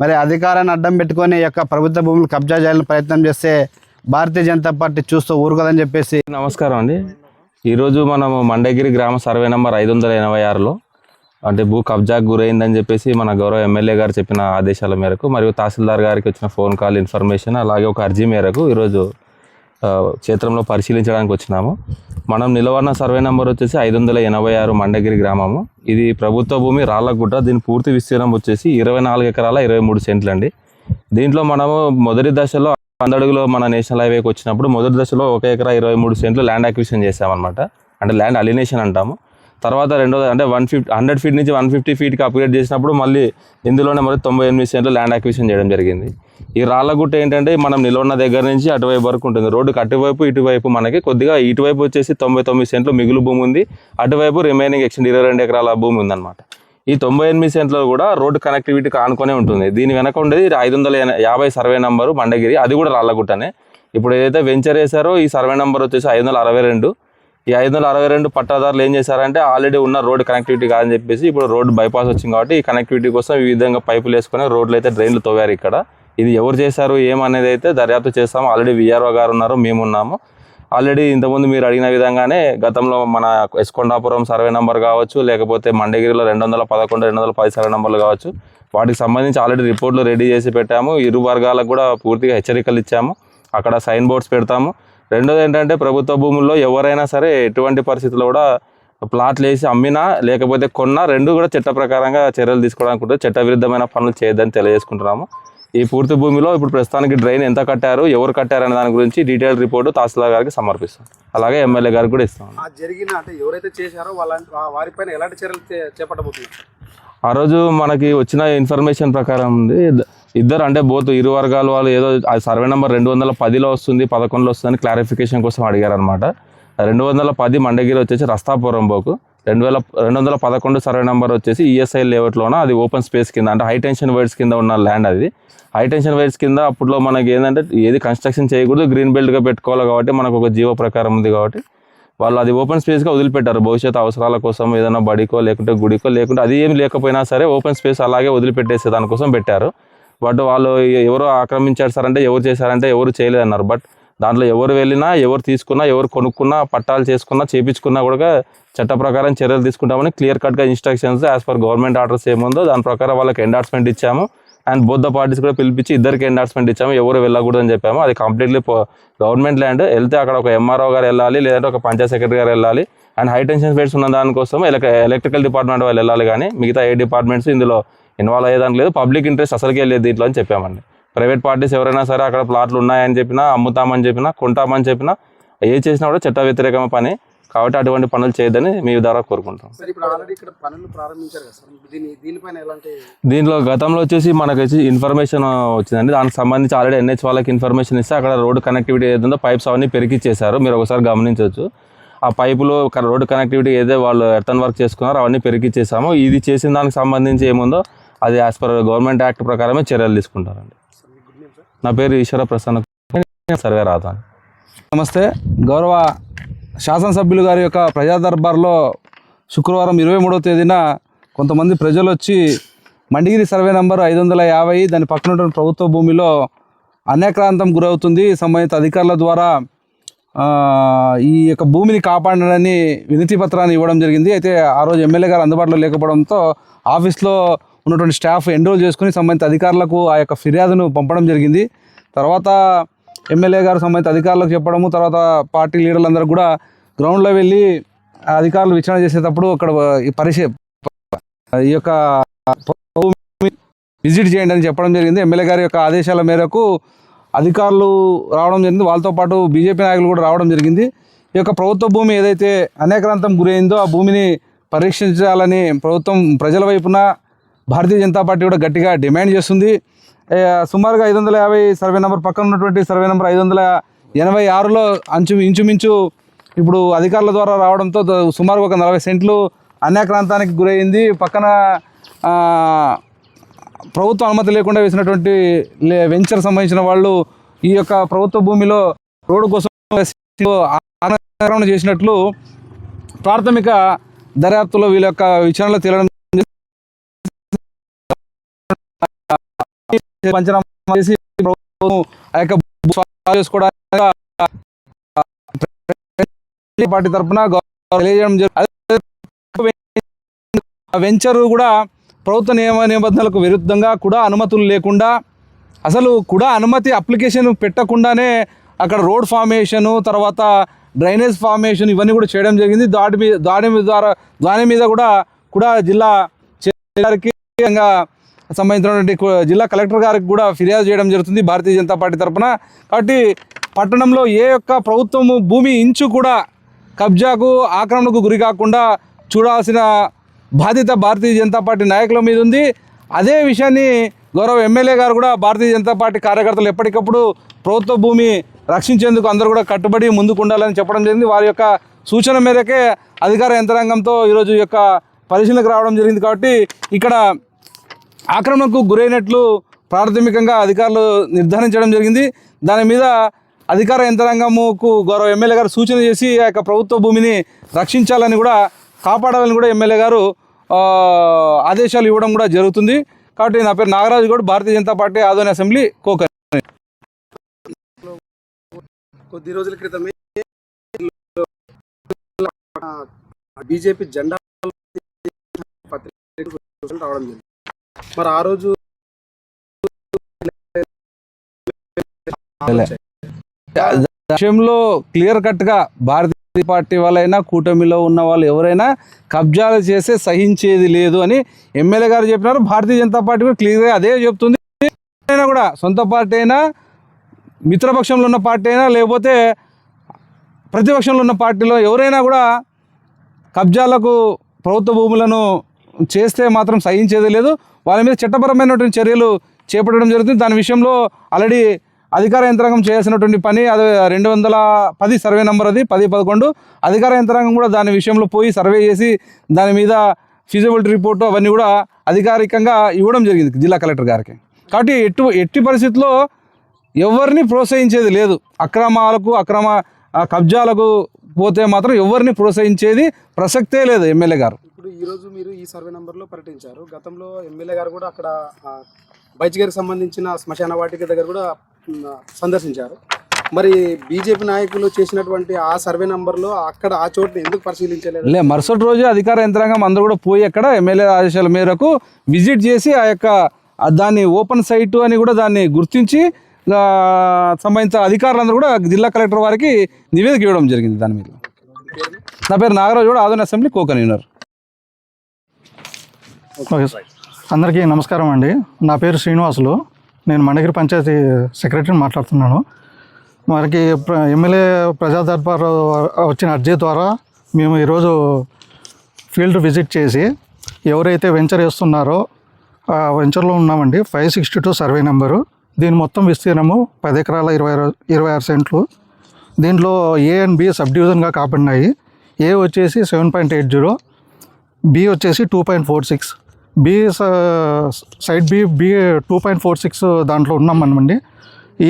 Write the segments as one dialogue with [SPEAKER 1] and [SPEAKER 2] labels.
[SPEAKER 1] మరి అధికారాన్ని అడ్డం పెట్టుకొని యొక్క ప్రభుత్వ భూములు కబ్జా చేయాలని ప్రయత్నం చేస్తే భారతీయ జనతా పార్టీ చూస్తూ ఊరుకదని చెప్పేసి
[SPEAKER 2] నమస్కారం అండి. ఈరోజు మనము మండగిరి గ్రామ సర్వే నెంబర్ ఐదు వందల ఎనభై ఆరులో అంటే భూ కబ్జాకు గురైందని చెప్పేసి మన గౌరవ ఎమ్మెల్యే గారు చెప్పిన ఆదేశాల మేరకు మరియు తహసీల్దార్ గారికి వచ్చిన ఫోన్ కాల్ ఇన్ఫర్మేషన్ అలాగే ఒక అర్జీ మేరకు ఈరోజు క్షేత్రంలో పరిశీలించడానికి వచ్చినాము. మనం నిలవన్న సర్వే నెంబర్ వచ్చేసి ఐదు వందల ఎనభై ఆరు మండగిరి గ్రామము. ఇది ప్రభుత్వ భూమి రాళ్ళగుడ్డ దీని పూర్తి విస్తీర్ణం వచ్చేసి ఇరవై నాలుగు ఎకరాల ఇరవై మూడు సెంట్లు అండి. దీంట్లో మనము మొదటి దశలో అందడుగులో మన నేషనల్ హైవేకి వచ్చినప్పుడు మొదటి దశలో ఒక ఎకరా ఇరవై మూడు సెంట్లు ల్యాండ్ అక్విజిషన్ చేసామన్నమాట. అంటే ల్యాండ్ అలినేషన్ అంటాము. తర్వాత రెండోది అంటే వన్ ఫిఫ్టీ హండ్రెడ్ ఫీట్ నుంచి వన్ ఫిఫ్టీ ఫీట్కి అప్గ్రేడ్ చేసినప్పుడు మళ్ళీ ఇందులోనే మరి తొంభై ఎనిమిది సెంట్లు ల్యాండ్ అక్విజిషన్ చేయడం జరిగింది. ఈ రాళ్ళగుట్ట ఏంటంటే మనం నిలవన్న దగ్గర నుంచి అటువైపు వరకు ఉంటుంది. రోడ్డుకి అటువైపు ఇటువైపు మనకి కొద్దిగా ఇటువైపు వచ్చేసి తొంభై తొమ్మిది సెంట్లు మిగులు భూమి ఉంది. అటువైపు రిమైనింగ్ ఎక్స్టెండ్ ఇరవై రెండు ఎకరాల భూమి ఉందన్నమాట. ఈ తొంభై ఎనిమిది సెంట్లో కూడా రోడ్డు కనెక్టివిటీకి ఆనుకొనే ఉంటుంది. దీని వెనక ఉండేది ఐదు వందల యాభై సర్వే నంబరు మండగిరి. అది కూడా రాళ్ళగుట్టనే. ఇప్పుడు ఏదైతే వెంచర్ వేశారో ఈ సర్వే నెంబర్ వచ్చేసి ఐదు వందల అరవై రెండు. ఈ ఐదు వందల అరవై రెండు పట్టాదారులు ఏం చేశారంటే ఆల్రెడీ ఉన్న రోడ్ కనెక్టివిటీ కాదని చెప్పేసి ఇప్పుడు రోడ్ బైపాస్ వచ్చింది కాబట్టి ఈ కనెక్టివిటీ కోసం ఈ విధంగా పైపులు వేసుకొని రోడ్లు అయితే డ్రైన్లు తవ్వారు ఇక్కడ. ఇది ఎవరు చేశారు ఏమనేది అయితే దర్యాప్తు చేస్తాము. ఆల్రెడీ విఆర్ఓ గారు ఉన్నారు మేము ఉన్నాము. ఆల్రెడీ ఇంతకుముందు మీరు అడిగిన విధంగానే గతంలో మన ఎస్కొండాపురం సర్వే నెంబర్ కావచ్చు లేకపోతే మండగిరిలో రెండు వందల పదకొండు రెండు వందల పది సర్వే నెంబర్లు కావచ్చు. వాటికి సంబంధించి ఆల్రెడీ రిపోర్ట్లు రెడీ చేసి పెట్టాము. ఇరు వర్గాలకు కూడా పూర్తిగా హెచ్చరికలు ఇచ్చాము. అక్కడ సైన్ బోర్డ్స్ పెడతాము. రెండోది ఏంటంటే ప్రభుత్వ భూముల్లో ఎవరైనా సరే ఎటువంటి పరిస్థితుల్లో కూడా ప్లాట్లు వేసి అమ్మినా లేకపోతే కొన్నా రెండు కూడా చట్ట ప్రకారంగా చర్యలు తీసుకోవడానికి ఉంటుంది చట్ట విరుద్ధమైన పనులు చేయొద్దని తెలియజేసుకుంటున్నాము. ఈ పూర్తి భూమిలో ఇప్పుడు ప్రస్తుతానికి డ్రైన్ ఎంత కట్టారు ఎవరు కట్టారు అనే దాని గురించి డీటెయిల్ రిపోర్టు తహసీల్దార్ గారికి సమర్పిస్తాం. అలాగే ఎమ్మెల్యే గారికి కూడా ఇస్తాం.
[SPEAKER 3] జరిగిన అంటే ఎవరైతే చేశారో వాళ్ళ వారిపైన ఎలాంటి చర్యలు చేపట్టబోతున్నారు?
[SPEAKER 2] ఆ రోజు మనకి వచ్చిన ఇన్ఫర్మేషన్ ప్రకారం ఉంది. ఇద్దరు అంటే బోత్ ఇరు వర్గాల వాళ్ళు ఏదో సర్వే నెంబర్ రెండు వందల పదిలో వస్తుంది పదకొండులో వస్తుందని క్లారిఫికేషన్ కోసం అడిగారనమాట రెండు వందల పది మండగిరి వచ్చేసి రస్తాపురం బోకు రెండు వేల రెండు వందల పదకొండు సర్వే నెంబర్ వచ్చేసి ఈఎస్ఐ లేఅవుట్లోన అది ఓపెన్ స్పేస్ కింద అంటే హై టెన్షన్ వైర్స్ కింద ఉన్న ల్యాండ్ అది. హై టెన్షన్ వైర్స్ కింద అప్పట్లో మనకి ఏంటంటే ఏది కన్స్ట్రక్షన్ చేయకూడదు గ్రీన్ బెల్ట్గా పెట్టుకోవాలి కాబట్టి మనకు ఒక జీవ ప్రకారం ఉంది కాబట్టి. వాళ్ళు అది ఓపెన్ స్పేస్గా వదిలిపెట్టారు భవిష్యత్ అవసరాల కోసం ఏదైనా బడికో లేకుంటే గుడికో లేకుంటే అది ఏం లేకపోయినా సరే ఓపెన్ స్పేస్ అలాగే వదిలిపెట్టేసే దానికోసం పెట్టారు. బట్ వాళ్ళు ఎవరు ఆక్రమించారు సార్ అంటే ఎవరు చేశారంటే ఎవరు చేయలేదన్నారు. బట్ దాంట్లో ఎవరు వెళ్ళినా ఎవరు తీసుకున్నా ఎవరు కొనుక్కున్నా పట్టాలు చేసుకున్నా చేపించుకున్నా కూడా చట్ట ప్రకారం చర్యలు తీసుకుంటామని క్లియర్ కట్గా instructions as per government orders ఏముందో దాని ప్రకారం వాళ్ళకి ఎండార్స్మెంట్ ఇచ్చాము. అండ్ బోత్ ద పార్టీస్ కూడా పిలిపించి ఇద్దరికి ఎండార్స్మెంట్ ఇచ్చాము. ఎవరు వెళ్ళకూడదని చెప్పాము. అది కంప్లీట్లీ గవర్నమెంట్ ల్యాండ్ వెళ్తే అక్కడ ఒక ఎంఆర్ఓ గారు వెళ్ళాలి లేదంటే ఒక పంచాయత్ సెక్రటరీ గారు వెళ్ళాలి. అండ్ హై టెన్షన్ ఫేట్స్ ఉన్న దానికోసం ఎలక్ట్రికల్ డిపార్ట్మెంట్ వాళ్ళు వెళ్ళాలి కానీ మిగతా ఏ డిపార్ట్మెంట్స్ ఇందులో ఇన్వాల్వ్ అయ్యేదానికి లేదు పబ్లిక్ ఇంట్రెస్ట్ అసలుకే లేదు దీంట్లో అని చెప్పామండి. ప్రైవేట్ పార్టీస్ ఎవరైనా సరే అక్కడ ప్లాట్లు ఉన్నాయని చెప్పినా అమ్ముతామని చెప్పినా కొంటామని చెప్పినా ఏ చేసినా కూడా చట్ట వ్యతిరేకమైన పని. కాబట్టి అటువంటి పనులు చేయొద్దని మీ ద్వారా కోరుకుంటాం
[SPEAKER 3] సార్ ఇప్పుడు ఆల్రెడీ ఇక్కడ పనులు ప్రారంభించారు కదా సార్ దీని దీనిపైన ఎలాంటి
[SPEAKER 2] దీంట్లో గతంలో వచ్చేసి మనకు వచ్చి ఇన్ఫర్మేషన్ వచ్చిందండి. దానికి సంబంధించి ఆల్రెడీ ఎన్హెచ్ వాళ్ళకి ఇన్ఫర్మేషన్ ఇస్తే అక్కడ రోడ్ కనెక్టివిటీ ఏదైందో పైప్స్ అవన్నీ పెరిగిచ్చేసారు మీరు ఒకసారి గమనించవచ్చు. ఆ పైపులు రోడ్ కనెక్టివిటీ ఏదైతే వాళ్ళు ఎర్తన్ వర్క్ చేసుకున్నారో అవన్నీ పెరిగిచ్చేసాము. ఇది చేసిన దానికి సంబంధించి ఏముందో అది యాజ్ పర్ గవర్నమెంట్ యాక్ట్ ప్రకారమే చర్యలు తీసుకుంటారండి. నా పేరు ఈశ్వర ప్రసన్న సర్వే రాతాను
[SPEAKER 4] నమస్తే. గౌరవ శాసనసభ్యులు గారి యొక్క ప్రజా దర్బార్లో శుక్రవారం ఇరవై మూడవ తేదీన కొంతమంది ప్రజలు వచ్చి మండిగిరి సర్వే నంబర్ ఐదు వందల యాభై దాని పక్కన ఉన్న ప్రభుత్వ భూమిలో అన్యాక్రాంతం గురవుతుంది. సంబంధిత అధికారుల ద్వారా ఈ యొక్క భూమిని కాపాడనని వినతి పత్రాన్ని ఇవ్వడం జరిగింది. అయితే ఆ రోజు ఎమ్మెల్యే గారు అందుబాటులో లేకపోవడంతో ఆఫీస్లో ఉన్నటువంటి స్టాఫ్ ఎన్రోల్ చేసుకుని సంబంధిత అధికారులకు ఆ యొక్క ఫిర్యాదును పంపడం జరిగింది. తర్వాత ఎమ్మెల్యే గారు సంబంధిత అధికారులకు చెప్పడము తర్వాత పార్టీ లీడర్లందరూ కూడా గ్రౌండ్లో వెళ్ళి అధికారులు విచారణ చేసేటప్పుడు అక్కడ ఈ పరిశీ ఈ యొక్క విజిట్ చేయండి అని చెప్పడం జరిగింది. ఎమ్మెల్యే గారి యొక్క ఆదేశాల మేరకు అధికారులు రావడం జరిగింది. వాళ్ళతో పాటు బీజేపీ నాయకులు కూడా రావడం జరిగింది. ఈ యొక్క ప్రభుత్వ భూమి ఏదైతే అనేకరాంతం గురైందో ఆ భూమిని పరీక్షించాలని ప్రభుత్వం ప్రజల వైపున భారతీయ జనతా పార్టీ కూడా గట్టిగా డిమాండ్ చేస్తుంది. సుమారుగా ఐదు వందల యాభై సర్వే నెంబర్ పక్కన ఉన్నటువంటి సర్వే నెంబర్ ఐదు వందల ఎనభై ఆరులో అంచు ఇంచుమించు ఇప్పుడు అధికారుల ద్వారా రావడంతో సుమారు ఒక నలభై సెంట్లు అన్యాక్రాంతానికి గురైంది. పక్కన ప్రభుత్వ అనుమతి లేకుండా వేసినటువంటి లే- వెంచర్ సంబంధించిన వాళ్ళు ఈ యొక్క ప్రభుత్వ భూమిలో రోడ్డు కోసం చేసినట్లు ప్రాథమిక దర్యాప్తులో వీళ్ళ యొక్క విచారణలో తేలడం పంచనామా చేసి ఆ యొక్క చేసుకోవడానికి పార్టీ తరఫున తెలియజేయడం వెంచర్ కూడా ప్రభుత్వ నియమ నిబంధనలకు విరుద్ధంగా కూడా అనుమతులు లేకుండా అసలు కూడా అనుమతి అప్లికేషన్ పెట్టకుండానే అక్కడ రోడ్ ఫార్మేషను తర్వాత డ్రైనేజ్ ఫార్మేషన్ ఇవన్నీ కూడా చేయడం జరిగింది. దాటి మీద దాని ద్వారా దాని మీద కూడా కూడా జిల్లా చేయడానికి సంబంధించినటువంటి జిల్లా కలెక్టర్ గారికి కూడా ఫిర్యాదు చేయడం జరుగుతుంది భారతీయ జనతా పార్టీ తరఫున కాబట్టి పట్టణంలో ఏ యొక్క ప్రభుత్వము భూమి ఇంచు కూడా కబ్జాకు ఆక్రమణకు గురి కాకుండా చూడాల్సిన బాధ్యత భారతీయ జనతా పార్టీ నాయకుల మీద ఉంది. అదే విషయాన్ని గౌరవ ఎమ్మెల్యే గారు కూడా భారతీయ జనతా పార్టీ కార్యకర్తలు ఎప్పటికప్పుడు ప్రభుత్వ భూమి రక్షించేందుకు అందరూ కూడా కట్టుబడి ముందుకు ఉండాలని చెప్పడం జరిగింది. వారి యొక్క సూచన మేరకే అధికార యంత్రాంగంతో ఈరోజు యొక్క పరిశీలనకు రావడం జరిగింది. కాబట్టి ఇక్కడ ఆక్రమణకు గురైనట్లు ప్రాథమికంగా అధికారులు నిర్ధారించడం జరిగింది. దాని మీద అధికార యంత్రాంగముకు గౌరవ ఎమ్మెల్యే గారు సూచన చేసి ఆ యొక్క ప్రభుత్వ భూమిని రక్షించాలని కూడా కాపాడాలని కూడా ఎమ్మెల్యే గారు ఆదేశాలు ఇవ్వడం కూడా జరుగుతుంది. కాబట్టి నా పేరు నాగరాజు గౌడ్ భారతీయ జనతా పార్టీ ఆదోని అసెంబ్లీ కోకర్
[SPEAKER 3] కొద్ది రోజుల క్రితమే బీజేపీ జెండా పత్రిక రావడం జరిగింది. మరి ఆ రోజు
[SPEAKER 4] విషయంలో క్లియర్ కట్గా భారతీయ పార్టీ వాళ్ళైనా కూటమిలో ఉన్న వాళ్ళు ఎవరైనా కబ్జాలు చేస్తే సహించేది లేదు అని ఎమ్మెల్యే గారు చెప్పినారు. భారతీయ జనతా పార్టీ కూడా క్లియర్గా అదే చెప్తుంది. అయినా కూడా సొంత పార్టీ అయినా మిత్రపక్షంలో ఉన్న పార్టీ అయినా లేకపోతే ప్రతిపక్షంలో ఉన్న పార్టీలో ఎవరైనా కూడా కబ్జాలకు ప్రభుత్వ భూములను చేస్తే మాత్రం సహించేది లేదు. వాళ్ళ మీద చట్టపరమైనటువంటి చర్యలు చేపట్టడం జరుగుతుంది. దాని విషయంలో ఆల్రెడీ అధికార యంత్రాంగం చేయాల్సినటువంటి పని అది రెండు వందల పది సర్వే నెంబర్ అది పది పదకొండు. అధికార యంత్రాంగం కూడా దాని విషయంలో పోయి సర్వే చేసి దాని మీద ఫీజిబిలిటీ రిపోర్టు అవన్నీ కూడా అధికారికంగా ఇవ్వడం జరిగింది జిల్లా కలెక్టర్ గారికి. కాబట్టి ఎటు ఎట్టి పరిస్థితుల్లో ఎవరిని ప్రోత్సహించేది లేదు. అక్రమాలకు అక్రమ కబ్జాలకు పోతే మాత్రం ఎవరిని ప్రోత్సహించేది ప్రసక్తే లేదు ఎమ్మెల్యే గారు.
[SPEAKER 3] ఇప్పుడు ఈ రోజు మీరు ఈ సర్వే నంబర్లో పర్యటించారు గతంలో ఎమ్మెల్యే గారు కూడా అక్కడ బైచిగారికి సంబంధించిన శ్మశాన వాటిక దగ్గర కూడా సందర్శించారు. మరి బీజేపీ నాయకులు చేసినటువంటి ఆ సర్వే నంబర్లో అక్కడ ఆ చోటుని ఎందుకు పరిశీలించలేదు?
[SPEAKER 4] లే మరుసటి రోజు అధికార యంత్రాంగం అందరూ కూడా పోయి అక్కడ ఎమ్మెల్యే ఆదేశాల మేరకు విజిట్ చేసి ఆ యొక్క దాన్ని ఓపెన్ సైట్ అని కూడా దాన్ని గుర్తించి సంబంధించిన అధికారులందరూ కూడా జిల్లా కలెక్టర్ వారికి నివేదిక ఇవ్వడం జరిగింది దాని మీద. నా పేరు నాగరాజు కూడా Adoni assembly co-convener
[SPEAKER 5] okay sir. అందరికీ నమస్కారం అండి. నా పేరు శ్రీనివాసులు. నేను మండగిరి పంచాయతీ సెక్రటరీని మాట్లాడుతున్నాను. మనకి ఎమ్మెల్యే ప్రజా దర్బార్ వచ్చిన అర్జీ ద్వారా మేము ఈరోజు ఫీల్డ్ విజిట్ చేసి ఎవరైతే వెంచర్ వేస్తున్నారో ఆ వెంచర్లో ఉన్నామండి. Five sixty two survey number. దీని మొత్తం విస్తీర్ణము పది ఎకరాల ఇరవై ఇరవై ఆరు సెంట్లు. దీంట్లో ఏ అండ్ బి సబ్ డివిజన్గా కాబడినాయి. ఏ వచ్చేసి seven point eight zero B వచ్చేసి two point four six. B side B B two point four six దాంట్లో ఉన్నాం మనమండి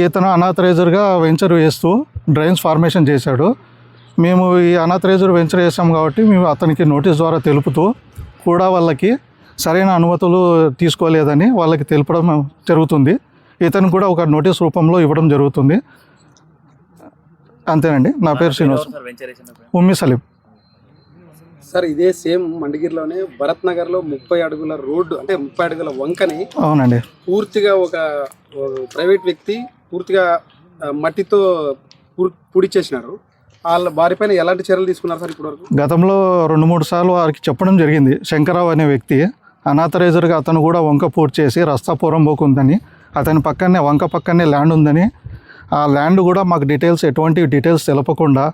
[SPEAKER 5] ఇతను అనాథరైజర్గా వెంచర్ వేస్తూ డ్రైన్స్ ఫార్మేషన్ చేశాడు. మేము ఈ అనాథరైజర్ వెంచర్ వేసాం కాబట్టి మేము అతనికి నోటీస్ ద్వారా తెలుపుతూ కూడా వాళ్ళకి సరైన అనుమతులు తీసుకోలేదని వాళ్ళకి తెలపడం జరుగుతుంది. ఇతను కూడా ఒక నోటీస్ రూపంలో ఇవ్వడం జరుగుతుంది. అంతేనండి. నా పేరు శ్రీనివాస్. ఉమ్మి సలీం.
[SPEAKER 3] సార్ ఇదే సేమ్ మండగిరిలోనే భరత్ నగర్లో ముప్పై అడుగుల రోడ్డు అంటే ముప్పై అడుగుల వంకని
[SPEAKER 5] అవునండి.
[SPEAKER 3] పూర్తిగా ఒక ప్రైవేట్ వ్యక్తి పూర్తిగా మట్టితో పూర్- పూడిచేసినారు వాళ్ళ వారిపైన ఎలాంటి చర్యలు తీసుకున్నారు సార్ ఇప్పటివరకు?
[SPEAKER 5] గతంలో రెండు మూడు సార్లు వారికి చెప్పడం జరిగింది. శంకరరావు అనే వ్యక్తి అనాథరైజర్గా అతను కూడా వంక పూర్తి చేసి రస్తాపురం పోకుందని అతని పక్కనే వంక పక్కనే ల్యాండ్ ఉందని ఆ ల్యాండ్ కూడా మాకు డీటెయిల్స్ ఎటువంటి డీటెయిల్స్ తెలపకుండా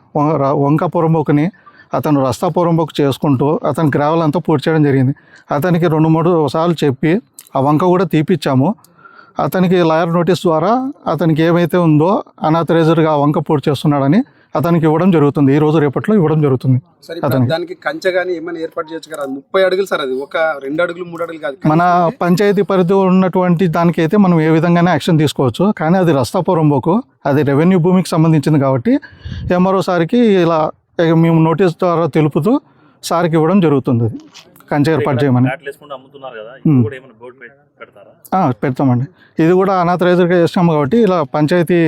[SPEAKER 5] వంక పొరంబోకుని అతను రస్తా పొరంబోకు చేసుకుంటూ అతని గ్రావెల్ అంతా పూర్తి చేయడం జరిగింది. అతనికి రెండు మూడు సార్లు చెప్పి ఆ వంక కూడా తీపిచ్చాము. అతనికి లాయర్ నోటీస్ ద్వారా అతనికి ఏమైతే ఉందో అనాథరైజర్గా ఆ వంక పూర్తి చేస్తున్నాడని అతనికి ఇవ్వడం జరుగుతుంది. ఈ రోజు రేపట్లో ఇవ్వడం జరుగుతుంది.
[SPEAKER 3] దానికి కంచె కానీ ఏమైనా ఏర్పాటు చేయొచ్చు కదా? ముప్పై అడుగులు సార్ అది. ఒక రెండు అడుగులు మూడు అడుగులు కాదు.
[SPEAKER 5] మన పంచాయతీ పరిధి ఉన్నటువంటి దానికైతే మనం ఏ విధంగానే యాక్షన్ తీసుకోవచ్చు. కానీ అది రస్తాపురంబోకు అది రెవెన్యూ భూమికి సంబంధించింది కాబట్టి ఎంఆర్ఓ సార్కి ఇలా మేము నోటీస్ ద్వారా తెలుపుతూ సార్కి ఇవ్వడం జరుగుతుంది. అది కంచె ఏర్పాటు చేయమని. పెడతామండి. ఇది కూడా అనాథరైజర్గా చేస్తాము కాబట్టి ఇలా పంచాయతీ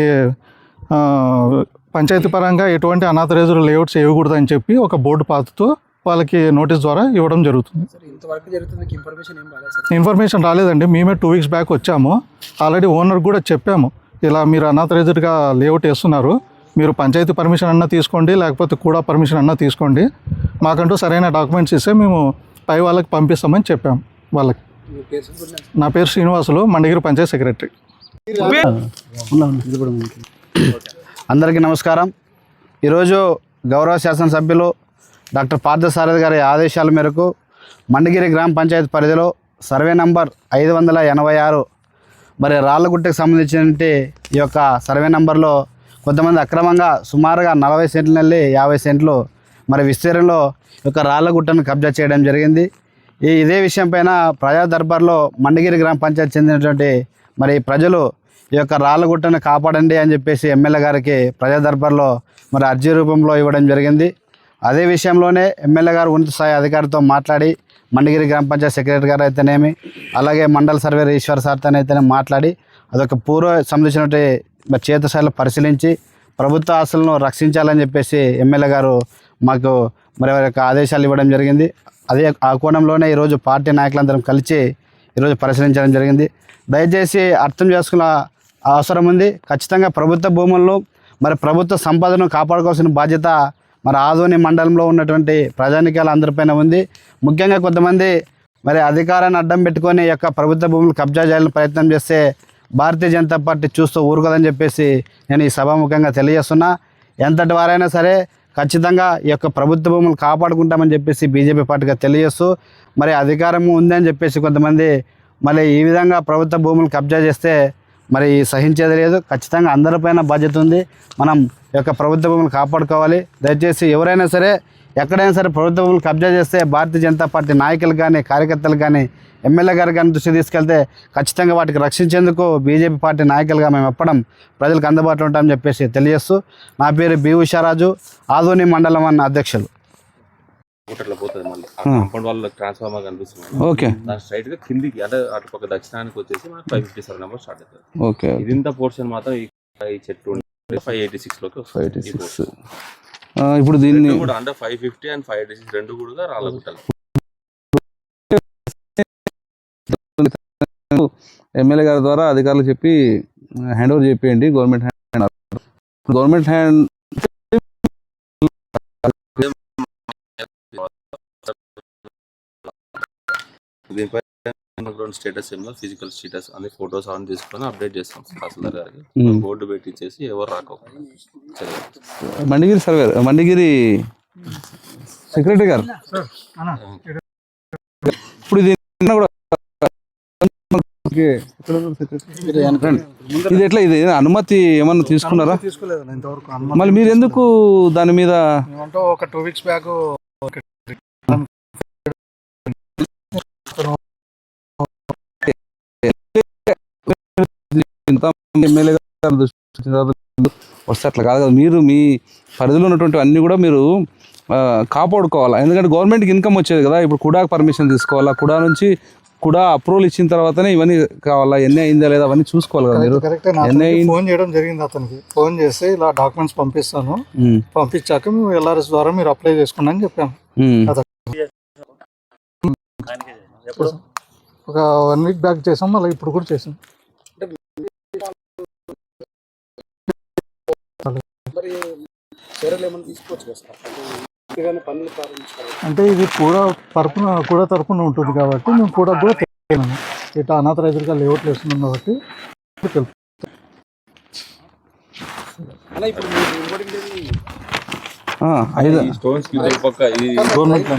[SPEAKER 5] పంచాయతీ పరంగా ఎటువంటి అనాథరైజర్ లేఅవుట్స్ వేయకూడదని చెప్పి ఒక బోర్డు పాతుతో వాళ్ళకి నోటీస్ ద్వారా ఇవ్వడం జరుగుతుంది.
[SPEAKER 3] సార్ ఇంతవరకు జరుగుతుంది మీకు ఇన్ఫర్మేషన్
[SPEAKER 5] రాలేదండి. మేమే టూ వీక్స్ బ్యాక్ వచ్చాము. ఆల్రెడీ ఓనర్ కూడా చెప్పాము. ఇలా మీరు అనాథరైజ్డ్గా లేఅవుట్ వేస్తున్నారు. మీరు పంచాయతీ పర్మిషన్ అన్నా తీసుకోండి లేకపోతే కూడా పర్మిషన్ అన్నా తీసుకోండి. మాకంటూ సరైన డాక్యుమెంట్స్ ఇస్తే మేము పై వాళ్ళకి పంపిస్తామని చెప్పాము వాళ్ళకి. నా పేరు శ్రీనివాసులు మండగిరి పంచాయత్ సెక్రటరీ.
[SPEAKER 1] అందరికీ నమస్కారం. ఈరోజు గౌరవ శాసనసభ్యులు డాక్టర్ పార్థసారథి గారి ఆదేశాల మేరకు మండగిరి గ్రామ పంచాయతీ పరిధిలో సర్వే నంబర్ ఐదు వందల ఎనభై ఆరు మరి రాళ్ళగుట్టకు సంబంధించినటువంటి ఈ యొక్క సర్వే నంబర్లో కొంతమంది అక్రమంగా సుమారుగా నలభై సెంట్ల వెళ్ళి యాభై సెంట్లు మరి విస్తీర్ణంలో ఈ యొక్క రాళ్ళగుట్టను కబ్జా చేయడం జరిగింది. ఈ ఇదే విషయం పైన ప్రజా దర్బార్లో మండగిరి గ్రామ పంచాయతీ చెందినటువంటి మరి ప్రజలు ఈ యొక్క రాళ్ళగుట్టను కాపాడండి అని చెప్పేసి ఎమ్మెల్యే గారికి ప్రజా దర్బార్లో మరి అర్జీ రూపంలో ఇవ్వడం జరిగింది. అదే విషయంలోనే ఎమ్మెల్యే గారు ఉన్నత స్థాయి అధికారితో మాట్లాడి మండగిరి గ్రామ పంచాయతీ సెక్రటరీ గారు అయితేనేమి అలాగే మండల సర్వేర్ ఈశ్వర్ సార్తో అయితేనే మాట్లాడి అదొక పూర్వ సంబంధించినటువంటి మరి చేతశాలను పరిశీలించి ప్రభుత్వ ఆస్తులను రక్షించాలని చెప్పేసి ఎమ్మెల్యే గారు మాకు మరి వారి యొక్క ఆదేశాలు ఇవ్వడం జరిగింది. అదే ఆ కోణంలోనే ఈరోజు పార్టీ నాయకులందరం కలిసి ఈరోజు పరిశీలించడం జరిగింది. దయచేసి అర్థం చేసుకున్న అవసరం ఉంది. ఖచ్చితంగా ప్రభుత్వ భూములను మరి ప్రభుత్వ సంపదను కాపాడుకోవాల్సిన బాధ్యత మరి ఆదోని మండలంలో ఉన్నటువంటి ప్రజానికాల అందరిపైన ఉంది. ముఖ్యంగా కొంతమంది మరి అధికారాన్ని అడ్డం పెట్టుకొని యొక్క ప్రభుత్వ భూములు కబ్జా చేయాలని ప్రయత్నం చేస్తే భారతీయ జనతా పార్టీ చూస్తూ ఊరుకదని చెప్పేసి నేను ఈ సభాముఖంగా తెలియజేస్తున్నా. ఎంతటి వారైనా సరే ఖచ్చితంగా ఈ యొక్క ప్రభుత్వ భూములు కాపాడుకుంటామని చెప్పేసి బీజేపీ పార్టీగా తెలియజేస్తూ మరి అధికారం ఉందని చెప్పేసి కొంతమంది మళ్ళీ ఈ విధంగా ప్రభుత్వ భూములు కబ్జా చేస్తే మరి సహించేది లేదు. ఖచ్చితంగా అందరిపైన బాధ్యత ఉంది. మనం యొక్క ప్రభుత్వ భూములు కాపాడుకోవాలి. దయచేసి ఎవరైనా సరే ఎక్కడైనా సరే ప్రభుత్వ భూములు కబ్జా చేస్తే భారతీయ జనతా పార్టీ నాయకులు కానీ కార్యకర్తలు కానీ ఎమ్మెల్యే గారు కానీ దృష్టి తీసుకెళ్తే ఖచ్చితంగా వాటికి రక్షించేందుకు బీజేపీ పార్టీ నాయకులుగా మేము ఎప్పడం ప్రజలకు అందుబాటులో ఉంటామని చెప్పేసి తెలియజేస్తూ నా పేరు బి ఉషారాజు ఆదోని మండలం అన్న అధ్యక్షులు.
[SPEAKER 2] ట్రాన్స్ఫార్మర్ కనిపిస్తుంది
[SPEAKER 4] ఓకే.
[SPEAKER 2] దాని స్ట్రైట్గా కిందికి అంటే అటు పక్క దక్షిణానికి వచ్చేసి మనకి five fifty seven number start అవుతుంది.
[SPEAKER 4] ఓకే
[SPEAKER 2] పోర్షన్ మాత్రం ఈ చెట్టు ఫైవ్ ఎయిటీ సిక్స్లోకి వస్తుంది.
[SPEAKER 4] Five six
[SPEAKER 2] portion.
[SPEAKER 4] ఇప్పుడు దీన్ని
[SPEAKER 2] కూడా అంటే five fifty and five eighty six రెండు కూడా రాళ్ళ
[SPEAKER 4] ఎమ్మెల్యే గారి ద్వారా అధికారులు చెప్పి హ్యాండ్ ఓవర్ చేయండి గవర్నమెంట్ హ్యాండ్ గవర్నమెంట్ హ్యాండ్
[SPEAKER 2] దీనిపై స్టేటస్ ఏమో ఫిజికల్ స్టేటస్ అన్ని ఫొటోస్ అవన్నీ తీసుకొని అప్డేట్ చేస్తాం తహసీల్దార్ గారికి. బోర్డు పెట్టి ఇచ్చేసి ఎవరు రాకపోతే.
[SPEAKER 4] మండిగిరి సర్వేర్ మండిగిరి సెక్రటరీ గారు. ఇప్పుడు ఇది కూడా ఇది ఎట్లా ఇది? అనుమతి ఏమన్నా తీసుకున్నారా?
[SPEAKER 5] తీసుకోలేదు ఇంతవరకు
[SPEAKER 4] మళ్ళీ మీరు ఎందుకు దాని మీద
[SPEAKER 5] ఒక టూ వీక్స్ బ్యాక్
[SPEAKER 4] ఎమ్మెల్యే గారు వస్తే అట్లా కాదు కదా. మీరు మీ పరిధిలో ఉన్నటువంటి అన్ని కూడా మీరు కాపాడుకోవాలా? ఎందుకంటే గవర్నమెంట్కి ఇన్కమ్ వచ్చేది కదా. ఇప్పుడు కుడా పర్మిషన్ తీసుకోవాలా? కుడా నుంచి కుడా అప్రూవల్ ఇచ్చిన తర్వాతనే ఇవన్నీ కావాలా? ఎన్ని అయిందా లేదా అవన్నీ చూసుకోవాలి కదా మీరు?
[SPEAKER 5] ఫోన్ చేయడం జరిగింది అతనికి. ఫోన్ చేస్తే ఇలా డాక్యుమెంట్స్ పంపిస్తాను. పంపించాక మేము ఎల్ఆర్ఎస్ ద్వారా మీరు అప్లై చేసుకోండి అని చెప్పాము ఒక వన్ వీక్ బ్యాక్ చేసాం మళ్ళీ ఇప్పుడు కూడా చేసాం.
[SPEAKER 3] తీసుకోవచ్చు అంటే ఇంటిగానే పనులు ప్రారంభించారు.
[SPEAKER 5] అంటే ఇది కూడా తరపున కూడా తరపున ఉంటుంది కాబట్టి మేము కూడా కూడా తెలియను ఇట్లా అనాథరైజర్గా లేఅవుట్ వేస్తున్నాం కాబట్టి తెలుపు
[SPEAKER 3] అలా ఇప్పుడు మీరు నిలబడింది
[SPEAKER 4] ఆ, ఐదు.
[SPEAKER 2] ఈ స్టోన్స్కి ఇటు పక్క ఈ
[SPEAKER 5] గవర్నమెంట్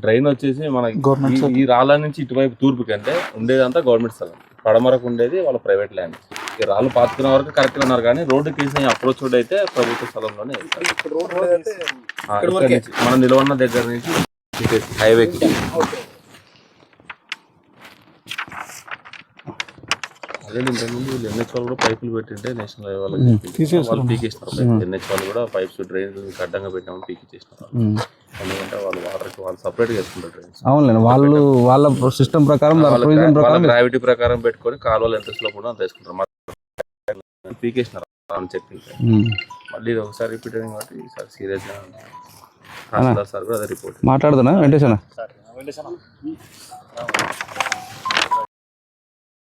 [SPEAKER 3] డ్రైన్
[SPEAKER 2] వచ్చేసి మనకి
[SPEAKER 5] Government
[SPEAKER 2] ఈ- ఈ రాళ్ళ నుంచి ఇటువైపు తూర్పుకి అంటే ఉండేదంతా గవర్నమెంట్ స్థలం. పడమరకు ఉండేది వాళ్ళ ప్రైవేట్ ల్యాండ్ ఈ రాళ్ళు పాతుకున్న వరకు కరెక్ట్గా ఉన్నారు కానీ రోడ్డుకి వేసిన అప్రోచ్ రోడ్ అయితే ప్రభుత్వ స్థలంలోనే వేస్తారు. మనం నిలవన్న దగ్గర నుంచి హైవేకి అదే ఇంతకుముందు వీళ్ళు ఎన్హెచ్ వాళ్ళు కూడా పైపులు పెట్టింటే నేషనల్ వాళ్ళకి వాళ్ళు ఎన్హెచ్ వాళ్ళు కూడా పైప్స్ డ్రైన్ అడ్డంగా పెట్టామని పీకిచ్చేసినారు. ఎందుకంటే వాళ్ళు వాటర్కి వాళ్ళు డ్రైన్స్
[SPEAKER 4] అవునులేండి వాళ్ళు వాళ్ళ సిస్టమ్ ప్రకారం ప్రకారం
[SPEAKER 2] గ్రావిటీ ప్రకారం పెట్టుకొని కాలువలు ఎంత స్లో కూడా అంత వేసుకుంటారు మా- పీకేసినారు అని చెప్పి
[SPEAKER 4] ఉమ్.
[SPEAKER 2] మళ్ళీ ఇది ఒకసారి రిపీట్ అయింది కాబట్టి ఈసారి సీరియస్గా సార్ కూడా అదే రిపోర్ట్
[SPEAKER 4] మాట్లాడుతున్నా
[SPEAKER 6] వెంకటేశ్వర